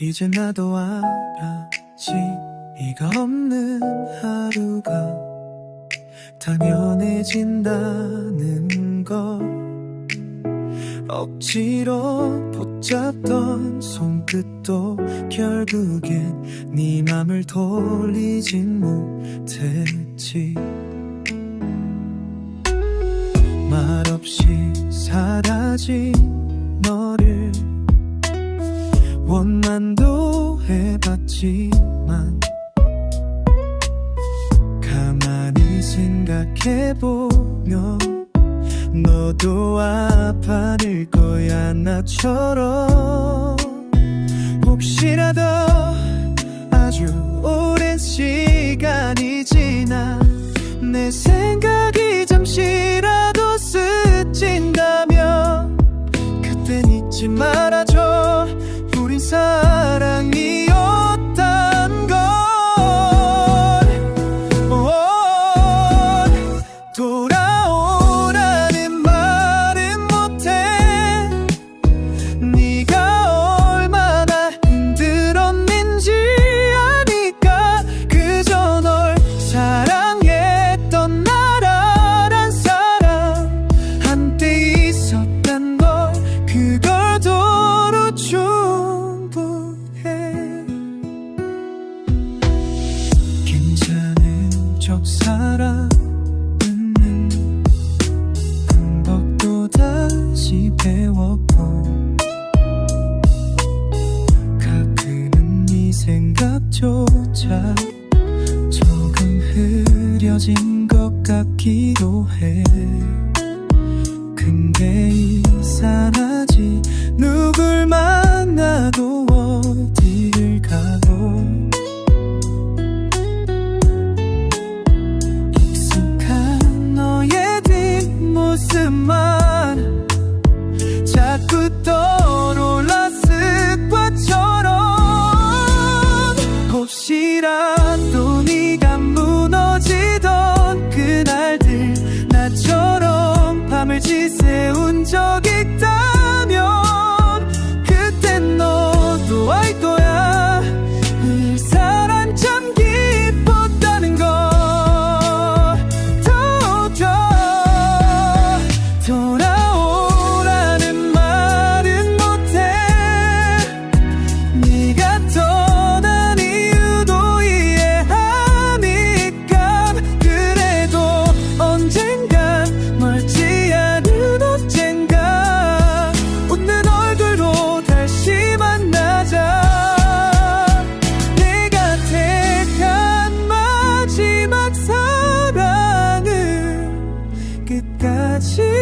이제 나도 알았지. 네가 없는 하루가 당연해진다는 걸. 억지로 붙잡던 손끝도 결국엔 네 맘을 돌리진 못했지. 말없이 사라진 너를 원만도 해봤지만 가만히 생각해보면 너도 아파할 거야 나처럼. 혹시라도 아주 오랜 시간이 지나 내 생각 척 살아가는 방법도 다시 배웠고 가끔은 네 생각조차 조금 흐려진 것 같기도 해 to my 끝